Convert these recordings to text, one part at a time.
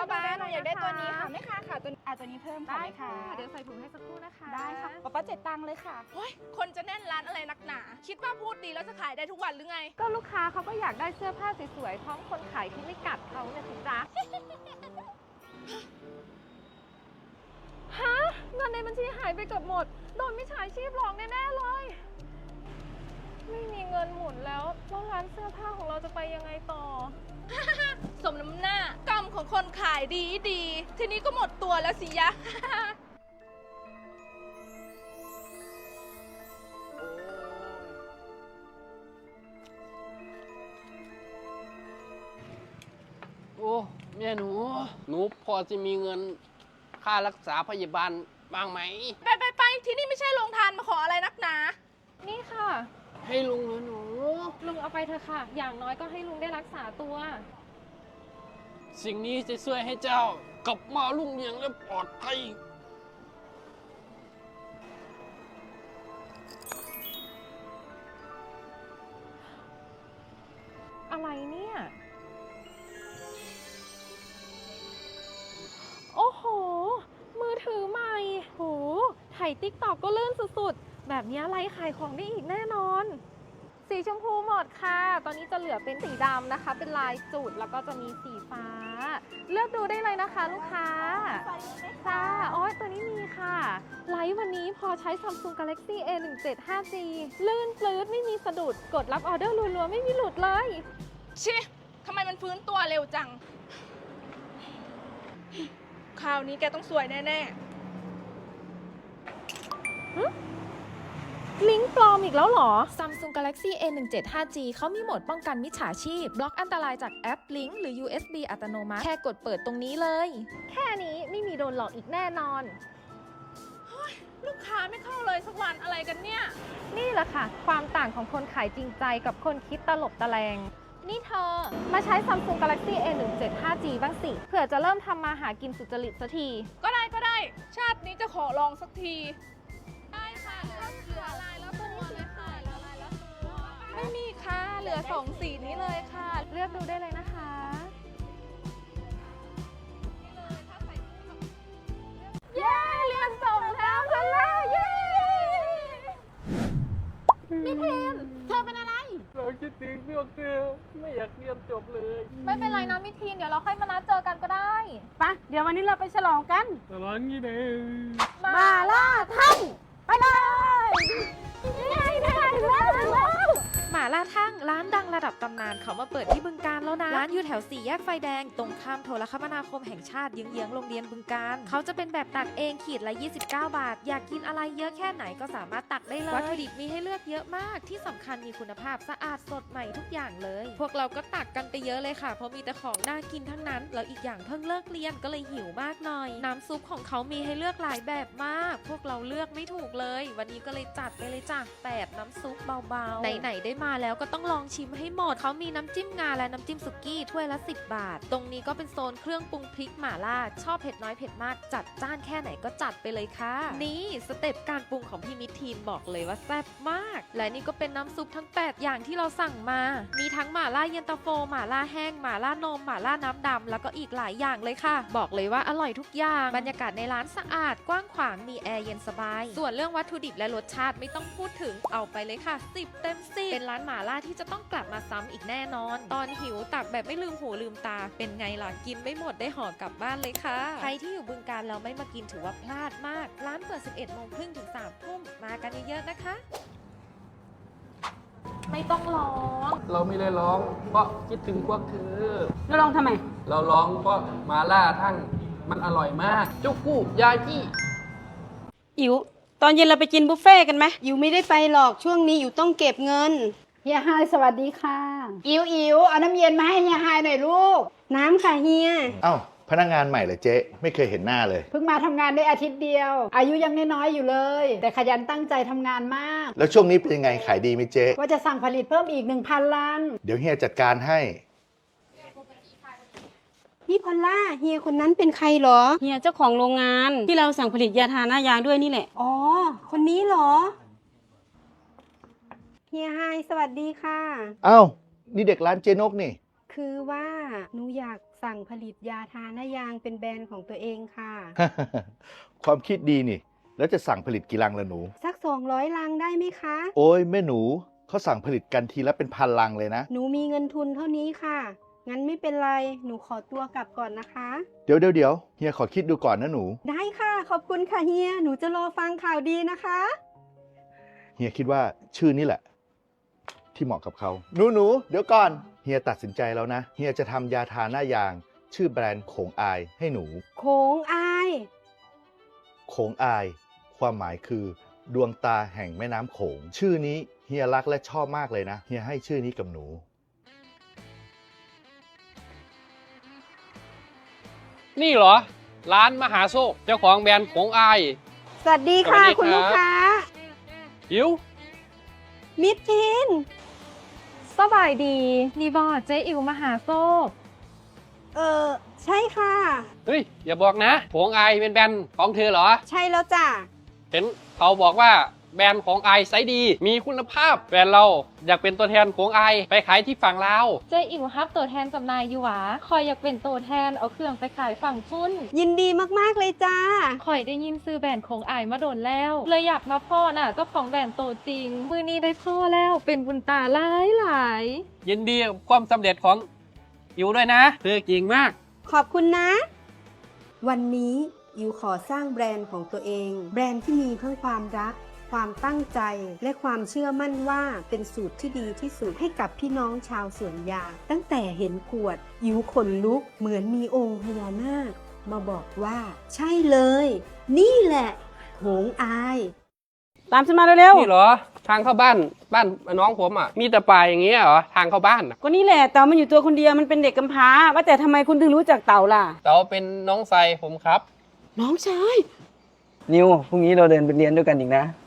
ป้าบ้านดูอยากได้เลตัวนี้ะค่ะไม่ค่ะค่ะตัวอะตัวนี้เพิ่มค่ะได้ไม่ค่ะค่ะ เดี๋ยวใส่ถุงให้สักครู่นะคะได้ค่ะป้าป้าเจ็ดตังค์เลยค่ะโอ้ยคนจะแน่นร้านอะไรนักหนา คิดว่าพูดดีแล้วจะขายได้ทุกวันหรือไง ก็ลูกค้าเขาก็อยากได้เสื้อผ้าสวยๆท้องคนขายที่ไม่กัดเขาเนี่ยสิจ๊ะฮะเงินในบัญชีหายไปเกือบหมด โดนมิจฉาชีพหลอกแน่ๆเลย ไม่มีเงินหมุนแล้วแล้วร้านเสื้อผ้าของเราจะไปยังไงต่อ สมน้ำหน้ากรรมของคนขายดีดี ทีนี้ก็หมดตัวแล้วสิยะ โอ้แม่หนู หนูพอจะมีเงินค่ารักษาพยาบาลบ้างไหม ไปไปไปที่นี่ไม่ใช่โรงทานมาขออะไรนักหนา นี่ค่ะ ให้ลุงนะหนู ลุงเอาไปเถอะค่ะ อย่างน้อยก็ให้ลุงได้รักษาตัว สิ่งนี้จะช่วยให้เจ้ากลับมารุ่งเรืองและปลอดภัย อะไรเนี่ย โอ้โห มือถือใหม่ โหถ่ายติ๊กตอกก็ลื่นสุดๆ แบบนี้ไลฟ์ขายของได้อีกแน่นอน สีชมพูหมดค่ะ ตอนนี้จะเหลือเป็นสีดำนะคะ เป็นลายจุดแล้วก็จะมีสีฟ้า เลือกดูได้เลยนะคะลูกค้าจ้าอ้ยตัวนี้มีค่ะ ไลฟ์วันนี้พอใช้ Samsung Galaxy A17 5G ลื่นปลื้ดไม่มีสะดุดกดรับออเดอร์รัวๆ ไม่มีหลุดเลย ชิทำไมมันฟื้นตัวเร็วจัง คราวนี้แกต้องสวยแน่ ลิงก์ปลอมอีกแล้วเหรอ Samsung Galaxy A17 5G เขามีโหมดป้องกันมิจฉาชีพ บล็อกอันตรายจากแอปลิงก์หรือ USB อัตโนมัติ แค่กดเปิดตรงนี้เลย แค่นี้ไม่มีโดนหลอกอีกแน่นอนๆลูกค้าไม่เข้าเลยสักวันอะไรกันเนี่ย นี่แหละค่ะ ความต่างของคนขายจริงใจกับคนคิดตลบตะแลง นี่เธอ มาใช้ Samsung Galaxy A17 5G บ้างสิเผื่อจะเริ่มทำมาหากินสุจริตสักที ก็ได้ก็ได้ ชาตินี้จะขอลองสักที สองสีนี้เลยค่ะ เลือกดูได้เลยนะคะเย้เรียนส่งแล้วซะแล้วเย้พี่เทนเธอเป็นอะไร เราคิดถึงพวกเธอไม่อยากเรียนจบเลย ไม่เป็นไรนะมิทีนเดี๋ยวเราค่อยมานัดเจอกันก็ได้ไปะเดี๋ยววันนี้เราไปฉลองกัน ตลอดงี้เด้มาล่าท่านไปเลยห มาล่าทั่งร้านดังระดับตำนานเขามาเปิดที่บึงการแล้วนะ ร้านอยู่แถวสี่แยกไฟแดง ตรงข้ามโทรคมนาคมแห่งชาติเยื้องๆโรงเรียนบึงการเขาจะเป็นแบบตักเองขีดละ 29 บาท อยากกินอะไรเยอะแค่ไหนก็สามารถตักได้เลย วัตถุดิบมีให้เลือกเยอะมาก ที่สำคัญมีคุณภาพสะอาดสดใหม่ทุกอย่างเลย พวกเราก็ตักกันไปเยอะเลยค่ะ เพราะมีแต่ของน่ากินทั้งนั้น แล้วอีกอย่างเพิ่งเลิกเรียนก็เลยหิวมากหน่อย น้ำซุปของเขามีให้เลือกหลายแบบมาก พวกเราเลือกไม่ถูกเลย วันนี้ก็เลยจัดไปเลยจ้ะแปดน้ำซุปเบาๆไหนๆได้มาแล้วก็ต้องลองชิมให้หมด เขามีน้ำจิ้มงาและน้ำจิ้มสุกี้ถ้วยละ 10 บาท ตรงนี้ก็เป็นโซนเครื่องปรุงพริกหม่าล่า ชอบเผ็ดน้อยเผ็ดมาก จัดจ้านแค่ไหนก็จัดไปเลยค่ะ นี่สเต็ปการปรุงของพี่มิทีนบอกเลยว่าแซ่บมาก และนี่ก็เป็นน้ำซุปทั้ง 8 อย่างที่เราสั่งมา มีทั้งหม่าล่าเย็นตาโฟหม่าล่าแห้งหม่าล่านมหม่าล่าน้ำดำแล้วก็อีกหลายอย่างเลยค่ะ บอกเลยว่าอร่อยทุกอย่างบรรยากาศในร้านสะอาดกว้างขวางมีแอร์เย็นสบาย ส่วนเรื่องวัตถุดิบและรสชาติไม่ต้องพูดถึงเอาไปเลยค่ะ 10 เต็ม10เป็นร้านหม่าล่าที่จะต้องกลับมาซ้ำอีกแน่นอน ตอนหิวตักแบบไม่ลืมหูลืมตา เป็นไงล่ะกินไม่หมดได้ห่อกลับบ้านเลยค่ะ ใครที่อยู่บึงการแล้วไม่มากินถือว่าพลาดมาก ร้านเปิด 11โมงครึ่งถึง3ทุ่มมากันเยอะๆนะคะ ไม่ต้องร้อง เราไม่ได้ร้อง เพราะคิดถึงพวกเธอ เราลองทำไม เราร้องเพราะมาล่าทั้งมันอร่อยมากจุกกูยาจี้อิ๋วตอนเย็นเราไปกินบุฟเฟ่ต์กันไหมอิ๋วไม่ได้ไปหรอกช่วงนี้อิ๋วต้องเก็บเงิน เฮียไฮายสวัสดีค่ะ อิ๋วอิ๋วเอาน้ำเย็นมาให้เฮียไฮายหน่อยลูก น้ำค่ะเฮีย เอ้าพนักงานใหม่เหรอเจ๊ไม่เคยเห็นหน้าเลย เพิ่งมาทำงานได้อาทิตย์เดียว อายุยังน้อยๆอยู่เลย แต่ขยันตั้งใจทำงานมาก แล้วช่วงนี้เป็นยังไงขายดีไหมเจ๊ว่าจะสั่งผลิตเพิ่มอีก 1,000 ลัง เดี๋ยวเฮียจัดการให้พี่พอลล่าเฮียคนนั้นเป็นใครเหรอ เฮียเจ้าของโรงงานที่เราสั่งผลิตยาทาหน้ายางด้วยนี่แหละ อ๋อ คนนี้เหรอ เฮียไฮสวัสดีค่ะเอ้านี่เด็กร้านเจนกนี่ คือว่าหนูอยากสั่งผลิตยาทาหน้ายางเป็นแบรนด์ของตัวเองค่ะ ความคิดดีนี่ แล้วจะสั่งผลิตกี่ลังละหนู สัก 200 ลังได้ไหมคะ โอ้ยแม่หนูเขาสั่งผลิตกันทีละเป็นพันลังเลยนะ หนูมีเงินทุนเท่านี้ค่ะ งั้นไม่เป็นไร หนูขอตัวกลับก่อนนะคะ เดี๋ยวเดี๋ยวเดี๋ยวเฮียขอคิดดูก่อนนะหนู ได้ค่ะ ขอบคุณค่ะเฮีย หนูจะรอฟังข่าวดีนะคะ เฮียคิดว่าชื่อนี้แหละ ที่เหมาะกับเขาหนูหนูเดี๋ยวก่อนเฮียตัดสินใจแล้วนะเฮียจะทำยาทาหน้ายาง ชื่อแบรนด์โขงอายให้หนู โขงอาย โขงอาย ความหมายคือ ดวงตาแห่งแม่น้ำโขง ชื่อนี้เฮียรักและชอบมากเลยนะเฮียให้ชื่อนี้กับหนู นี่เหรอ ร้านมหาโซกเจ้าของแบรนด์ของอาย สวัสดีค่ะสวัสดีคุณครับลูกค้า หิวมิดทิน สบายดีนี่บอเจ๊อิวมหาโซกเออใช่ค่ะ เฮ้ย อย่าบอกนะของอายเป็นแบรนด์ของเธอเหรอ ใช่แล้วจ้ะ เห็นเขาบอกว่า แบรนด์ของไอไซส์ดี มีคุณภาพแบรนด์เราอยากเป็นตัวแทนของไอไปขายที่ฝั่งลาวเจ๊อิวฮับตัวแทนจำหน่ายอยู่หวาคอยอยากเป็นตัวแทนเอาเครื่องไปขายฝั่งพุ่นยินดีมากๆเลยจ้าคอยได้ยินซื้อแบรนด์ของอายมาโดนแล้วเลยอยากมาพ่อน่ะเจ้าของแบรนด์ตัวจริงมือนี้ได้พ่อแล้วเป็นบุญตาหลายหลายยินดีกับความสำเร็จของอิวด้วยนะเธอเก่งมาก ขอบคุณนะ วันนี้อิวขอสร้างแบรนด์ของตัวเอง แบรนด์ที่มีทั้งความรัก ความตั้งใจ และความเชื่อมั่นว่าเป็นสูตรที่ดีที่สุดให้กับพี่น้องชาวสวนยางตั้งแต่เห็นขวดอิวขนลุกเหมือนมีองค์พญานาคมาบอกว่า ใช่เลย นี่แหละโหงอาย ตามฉันมาเร็วนี่เหรอ ทางเข้าบ้านบ้านน้องผมอะ มีแต่ป่าอย่างเงี้ยเหรอทางเข้าบ้านอะๆก็นี่แหละเต่ามันอยู่ตัวคนเดียวมันเป็นเด็กกำพร้า ว่าแต่ทำไมคุณถึงรู้จักเต่าล่ะเราเป็นน้องไซผมครับ น้องชาย นิวพรุ่งนี้เราเดินไปเรียนด้วยกันอีกนะอืม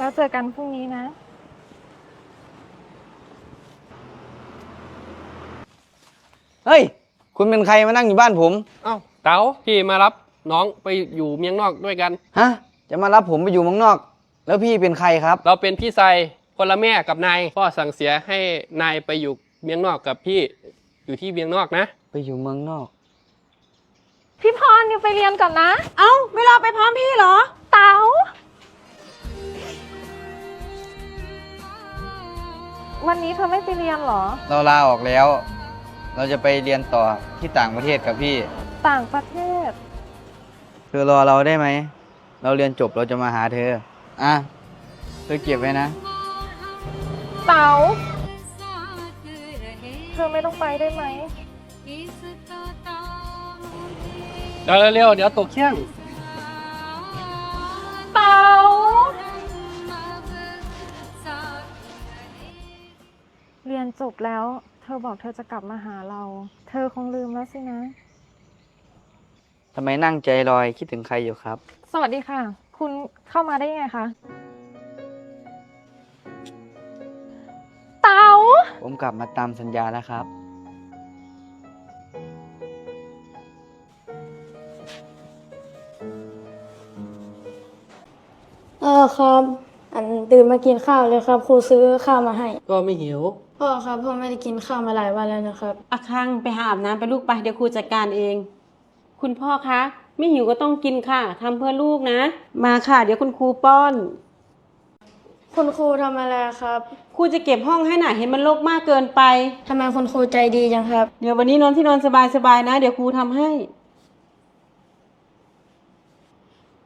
แล้วเจอกันพรุ่งนี้นะ เฮ้ย คุณเป็นใครมานั่งอยู่บ้านผม เอ้าเต๋าพี่มารับน้องไปอยู่เมียงนอกด้วยกัน ฮะ จะมารับผมไปอยู่เมืองนอก แล้วพี่เป็นใครครับ เราเป็นพี่ไซคนละแม่กับนายพ่อสั่งเสียให้นายไปอยู่เมียงนอกกับพี่อยู่ที่เมียงนอกนะ ไปอยู่เมืองนอก พี่พรนิวไปเรียนก่อนนะ เอ้าไม่รอไปพร้อมพี่เหรอ เต๋า วันนี้เธอไม่ไปเรียนเหรอ เราลาออกแล้ว เราจะไปเรียนต่อที่ต่างประเทศกับพี่ ต่างประเทศ เธอรอเราได้ไหม เราเรียนจบเราจะมาหาเธอ อะ เธอเก็บไว้นะ เต๋าเธอไม่ต้องไปได้ไหม เดี๋ยวเร็วๆเดี๋ยวตกเที่ยง รียนจบแล้ว เธอบอกเธอจะกลับมาหาเรา เธอคงลืมแล้วสินะ ทำไมนั่งใจลอยคิดถึงใครอยู่ครับ สวัสดีค่ะ คุณเข้ามาได้ยังไงคะเต๋าผมกลับมาตามสัญญาแล้วครับ เออครับ อันตื่นมากินข้าวเลยครับ ครูซื้อข้าวมาให้ ก็ไม่หิว พ่อครับพ่อไม่ได้กินข้าวมาหลายวันแล้วนะครับ อาคังไปหาอาบน้ำไปลูกไปเดี๋ยวครูจัดการเอง คุณพ่อคะ ไม่หิวก็ต้องกินค่ะทำเพื่อลูกนะ มาค่ะ เดี๋ยวคุณครูป้อน คุณครูทำอะไรครับครูจะเก็บห้องให้หน่ะเห็นมันรกมากเกินไป ทำไมคุณครูใจดีจังครับ เดี๋ยววันนี้นอนที่นอนสบายๆนะ เดี๋ยวครูทำให้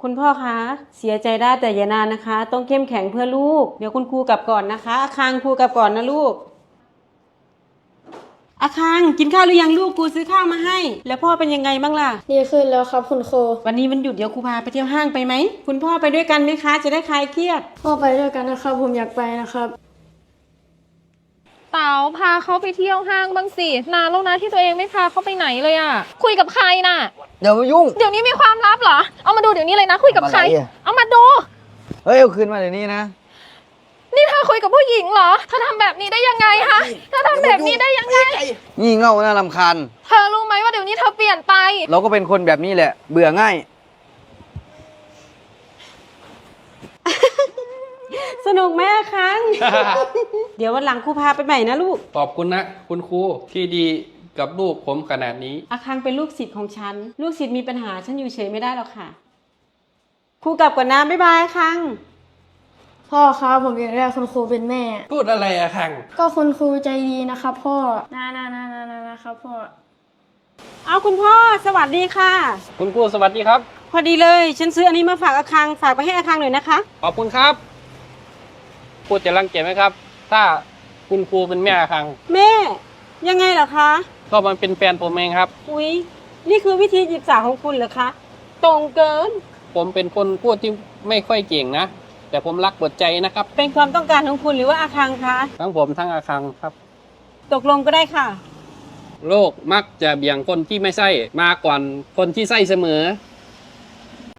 คุณพ่อคะเสียใจได้แต่อย่านานนะคะ ต้องเข้มแข็งเพื่อลูก เดี๋ยวคุณครูกลับก่อนนะคะอาคังครูกลับก่อนนะลูก อาคังกินข้าวหรือยังลูกครูซื้อข้าวมาให้ แล้วพ่อเป็นยังไงบ้างล่ะ ดีขึ้นแล้วครับคุณครูวันนี้มันหยุดเดี๋ยวครูพาไปเที่ยวห้างไปไหม คุณพ่อไปด้วยกันไหมคะ จะได้คลายเครียด พ่อไปด้วยกันนะครับ ผมอยากไปนะครับ เต๋าพาเขาไปเที่ยวห้างบ้างสินานแล้วนะที่ตัวเองไม่พาเขาไปไหนเลยอะคุยกับใครน่ะ เดี๋ยวมายุ่ง เดี๋ยวนี้มีความลับเหรอ เอามาดูเดี๋ยวนี้เลยนะ คุยกับใครทำอะไรอะ เอามาดู เฮ้ยเอาคืนมาเดี๋ยวนี้นะ นี่เธอคุยกับผู้หญิงเหรอ เธอทำแบบนี้ได้ยังไงฮะ เธอทำแบบนี้ได้ยังไง งี่เง่าน่ารำคาญ เธอรู้ไหมว่าเดี๋ยวนี้เธอเปลี่ยนไป เราก็เป็นคนแบบนี้แหละ เบื่อง่าย สนุกไหมอาคังเดี๋ยววันหลังครูพาไปใหม่นะลูกขอบคุณนะ คุณครูที่ดีกับลูกผมขนาดนี้ อาคังเป็นลูกศิษย์ของฉัน ลูกศิษย์มีปัญหาฉันอยู่เฉยไม่ได้หรอกค่ะ ครูกลับก่อนนะบ๊ายบายอาคัง พ่อครับผมอยากได้คุณครูเป็นแม่ พูดอะไรอะคัง ก็คุณครูใจดีนะครับพ่อนานานานานานะครับพ่อ เอาคุณพ่อสวัสดีค่ะ คุณครูสวัสดีครับ พอดีเลย ฉันซื้ออันนี้มาฝากอาคังฝากไปให้อาคังหน่อยนะคะ ขอบคุณครับ พูดจะรังเกียจไหมครับ ถ้าคุณครูเป็นแม่คัง แม่ ยังไงเหรอคะ ก็มันเป็นแฟนผมเองครับ อุ๊ย นี่คือวิธีจีบสาวของคุณเหรอคะ ตรงเกิน ผมเป็นคนพูดที่ไม่ค่อยเก่งนะ แต่ผมรักบทใจนะครับ เป็นความต้องการของคุณหรือว่าอาคังคะทั้งผมทั้งอาคังครับ ตกลงก็ได้ค่ะ โลกมักจะเบี่ยงคนที่ไม่ใช่มาก่อนคนที่ใช่เสมอ